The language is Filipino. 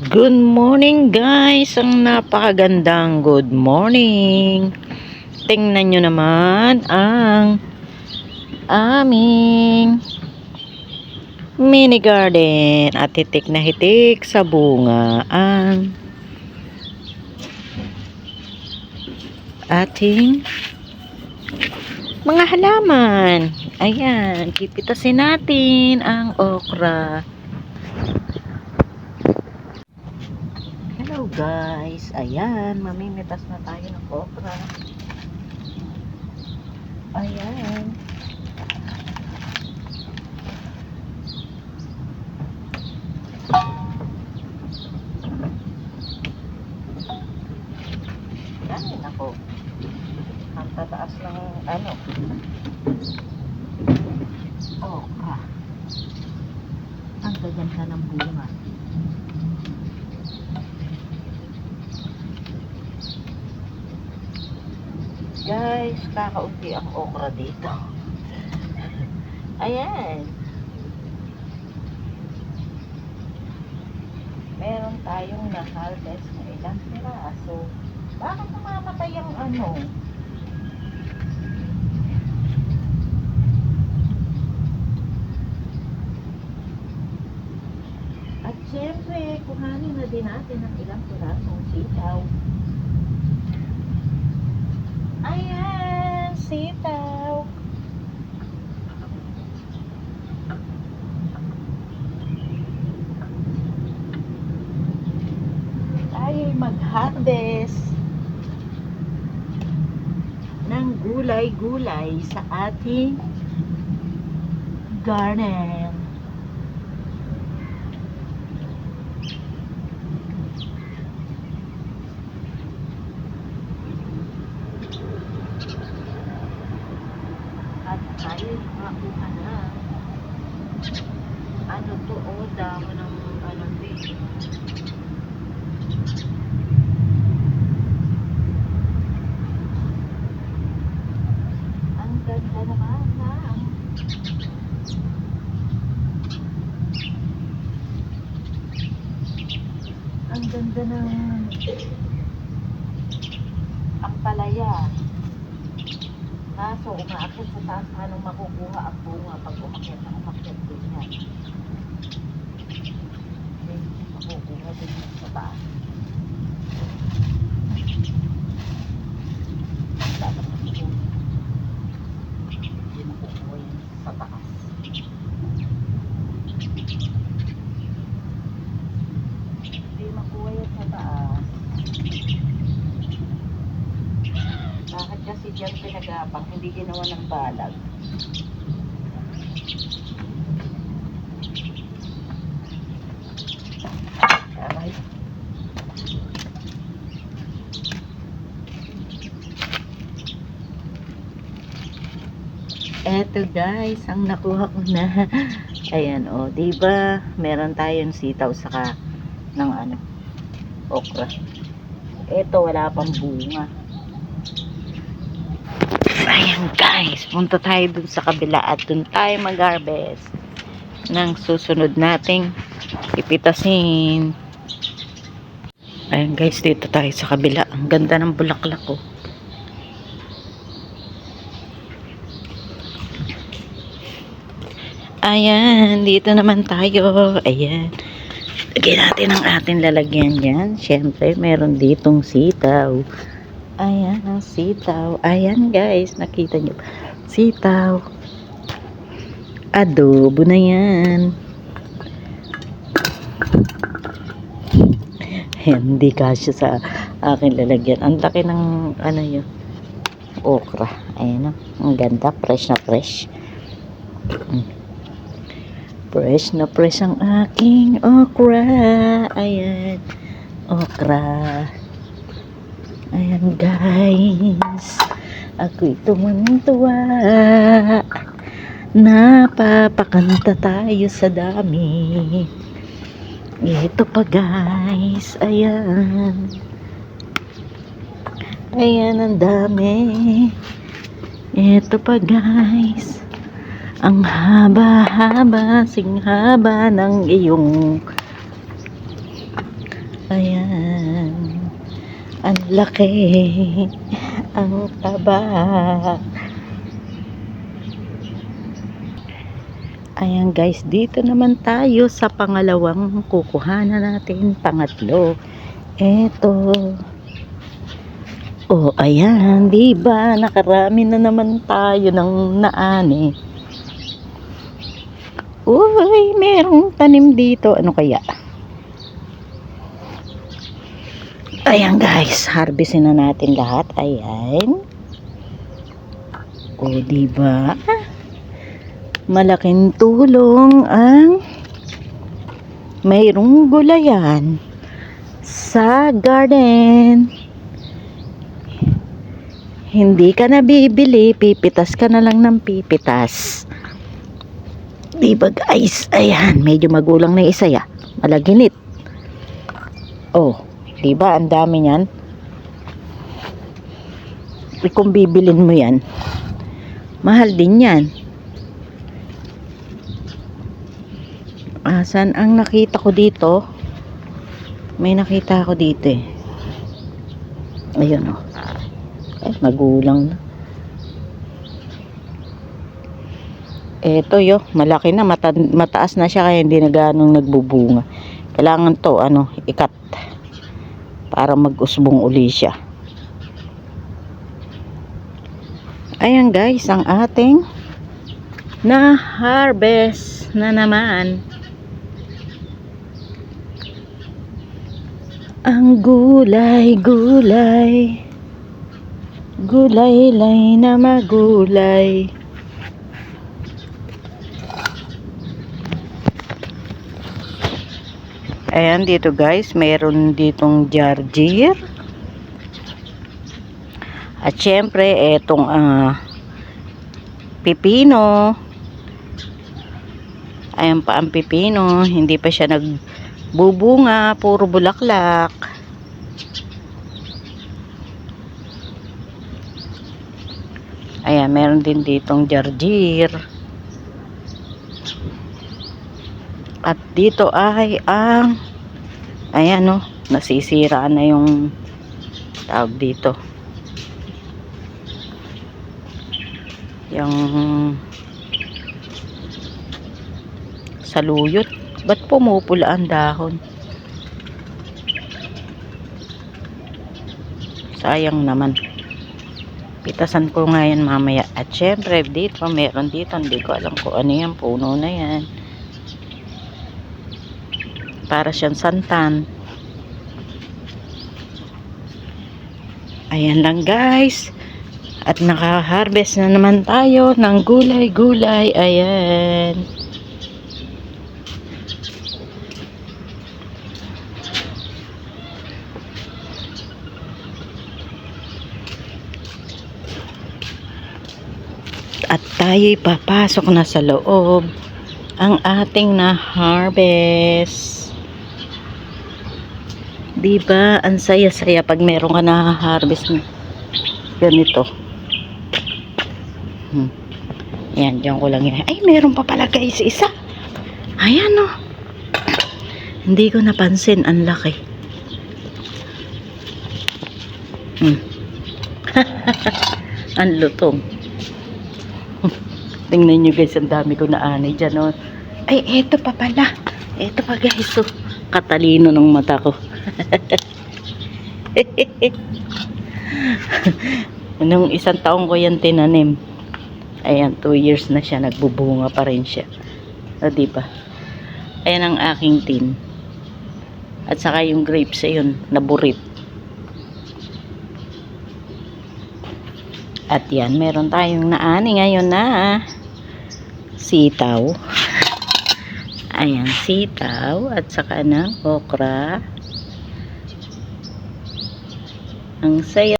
Good morning guys! Ang napakagandang good morning! Tingnan nyo naman ang aming mini garden at hitik na hitik sa bunga ang ating mga halaman. Ayan, pipitasin natin ang okra. Guys, ayan, mamimitas na tayo ng okra. Ayan. Yan, ako. Ang tataas ng ano. Okra. Ang gaganda ng bunga. Guys, kakaunti ang okra dito. Ayan. Meron tayong na-harvest na ilang piraso. Bakit namamatay ang ano? At syempre, kuhanin na din natin ang ilang pirasong sitaw. Ayan, sitaw. Tayo'y mag-harvest ng gulay-gulay sa ating garden. At tayo makakuha na. Ano to, oh, damo ng ano din. Ang ganda naman na. Ang ganda ng ang palaya. Kaso umaakit sa taas paano makukuha ang bunga pag umakyat na umakyat din yan. Makukuha din sa taas. Dapat makukuha. Sa taas. Hindi sa taas. Kasi dyan pinagapang hindi ginawa ng balag? Aray. Eto guys, ang nakuha ko na. Ayan o, oh, 'di ba? Meron tayong sitaw saka ng ano, okra. Eto wala pang bunga. Ayan guys, punta tayo dun sa kabila at dun tayo mag-harvest ng susunod nating ipitasin. Ayan guys, dito tayo sa kabila. Ang ganda ng bulaklak ko. Ayan, dito naman tayo. Ayan. Lagyan natin ang ating lalagyan dyan. Siyempre, meron ditong sitaw. Ayan ang sitaw. Ayan guys, nakita nyo. Sitaw. Adobo na yan. Hindi kasya sa akin lalagyan. Ang laki ng ano yun. Okra. Ayan o. Ang ganda. Fresh na fresh. Mm. Fresh na fresh ang aking okra. Ayan. Okra. Ayan guys. Ako'y tumantuwa. Napapakanta tayo sa dami. Ito pa guys. Ayan. Ayan ang dami. Ito pa guys. Ang haba-haba, singhaba ng iyong Ayan. Ang laki. Ang taba. Ayan guys, dito naman tayo sa pangalawang kukuhanan natin. Pangatlo. Eto. Oh, ayan, di ba? Nakarami na naman tayo ng naani. Uy, merong tanim dito. Ano kaya? Ayan guys, harvestin na natin lahat. Ayan. O, di ba? Malaking tulong ang mayroong gulayan sa garden. Hindi ka na bibili, pipitas ka na lang ng pipitas. Di ba guys? Ayan, medyo magulang na isa ya. Malaginit. Oh, di ba ang dami niyan? Eh, Kung bibilin mo yan, mahal din yan. Asan ang nakita ko dito? May nakita ako dito eh. Ayun oh. Ay, magulang na. Eto yo, malaki na, mata, mataas na siya kaya hindi na ganong nagbubunga. Kailangan to, ano, ikat. Para mag-usbong uli siya. Ayan guys, ang ating na harvest na naman. Ang gulay, gulay. Gulay-lay na magulay. Ayan dito guys, mayroon ditong jarjir. At syempre, etong ah, pipino. Ayan pa ang pipino, hindi pa siya nagbubunga, puro bulaklak. Ayan, meron din ditong jarjir. At dito ay ang ayan no, nasisira na yung tawag dito. Yung saluyot. Ba't pumupula ang dahon? Sayang naman. Pitasan ko nga yan mamaya. At syempre, dito, meron dito. Hindi ko alam kung ano yan. Puno na yan. Para siyang santan. Ayan lang guys. At naka-harvest na naman tayo ng gulay-gulay. Ayan. At tayo'y papasok na sa loob ang ating na harvest. 'Di ba? Ang saya-saya pag meron ka na harvest na ganito. Hmm. Yan, diyan ko lang yan. Ay, meron pa pala guys isa. Ayan oh. Hindi ko napansin, ang laki. Hmm. ang lutong. Tingnan nyo guys, ang dami ko na anay dyan. Oh. Ay, eto pa pala. Eto pa guys. Oh. Katalino ng mata ko. Nung isang taong ko yan tinanim. Ayan, 2 years na siya. Nagbubunga pa rin siya. O, diba? Ayan ang aking tin. At saka yung grapes, ayun, naburit. At yan, meron tayong naani ngayon na sitaw. Ayan, sitaw at saka ng okra. Ang saya.